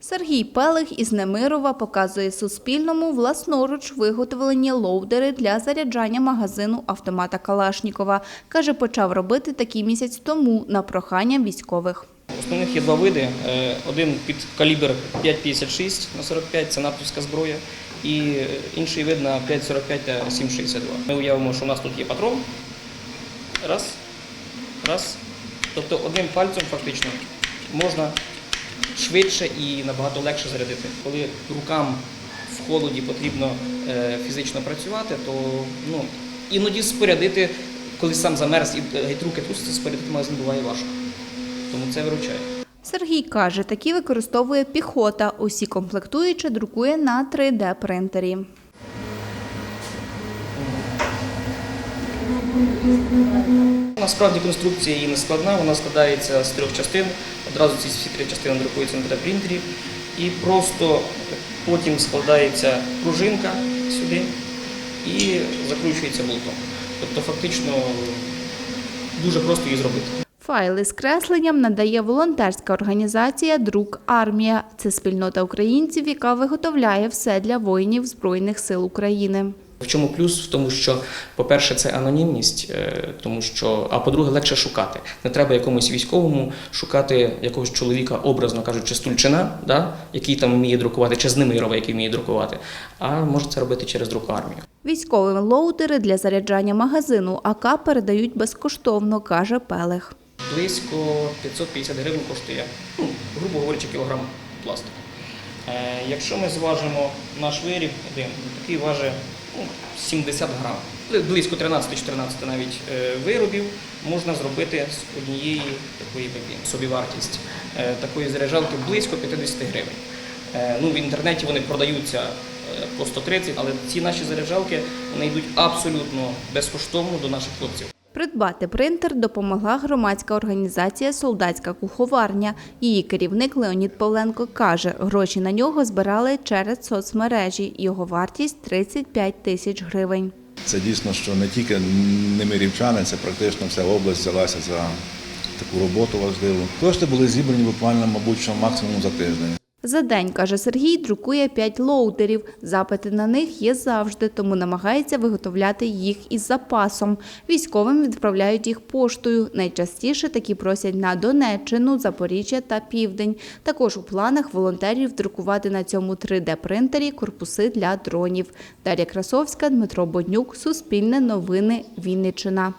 Сергій Пелих із Немирова показує Суспільному власноруч виготовлені лоудери для заряджання магазину автомата Калашнікова. Каже, почав робити такий місяць тому на прохання військових. Основних є два види. Е, Один під калібр 5,56 на 45 це натовська зброя, і е, інший вид на 5,45 та 7,62. Ми уявимо, що у нас тут є патрон. Раз, раз. Тобто одним пальцем фактично можна швидше і набагато легше зарядити. Коли рукам в холоді потрібно е, фізично працювати, то ну, іноді спорядити, коли сам замерз і е, геть руки труситься, спорядити магазин буває важко. Тому це виручає. Сергій каже, такі використовує піхота. Усі комплектуючі друкує на 3D-принтері. Насправді конструкція її не складна, вона складається з трьох частин. Одразу ці всі три частини друкуються на 3D-принтері. І просто потім складається пружинка сюди і закручується болтом. Тобто фактично дуже просто її зробити. Файли з кресленням надає волонтерська організація Друк Армія. Це спільнота українців, яка виготовляє все для воїнів Збройних сил України. В чому плюс? В тому, що, по-перше, це анонімність, е, тому що, а по-друге, легше шукати. Не треба якомусь військовому шукати якогось чоловіка, образно кажучи, стульчина, да, який там вміє друкувати, чи з Немирова, який вміє друкувати, а може це робити через друк армію. Військовим лоудери для заряджання магазину АК передають безкоштовно, каже Пелех. Близько 550 гривень коштує, ну, грубо говорячи, кілограм пластику. Е, якщо ми зважимо наш виріб, один, такий важить 70 грам. Близько 13-14 навіть е, виробів можна зробити з однієї такої. Собівартість е, такої заряджалки близько 50 гривень. Е, ну, в інтернеті вони продаються по 130, але ці наші заряджалки вони йдуть абсолютно безкоштовно до наших хлопців. Придбати принтер допомогла громадська організація Солдатська куховарня. Її керівник Леонід Павленко каже, гроші на нього збирали через соцмережі. Його вартість 35 тисяч гривень. Це дійсно, що не тільки немирівчани, це практично вся область взялася за таку роботу важливу. Кошти були зібрані буквально, мабуть, що максимум за тиждень. За день, каже Сергій, друкує 5 лоутерів. Запити на них є завжди, тому намагається виготовляти їх із запасом. Військовим відправляють їх поштою. Найчастіше такі просять на Донеччину, Запоріжжя та Південь. Також у планах волонтерів друкувати на цьому 3D-принтері корпуси для дронів. Дар'я Красовська, Дмитро Боднюк, Суспільне новини, Вінниччина.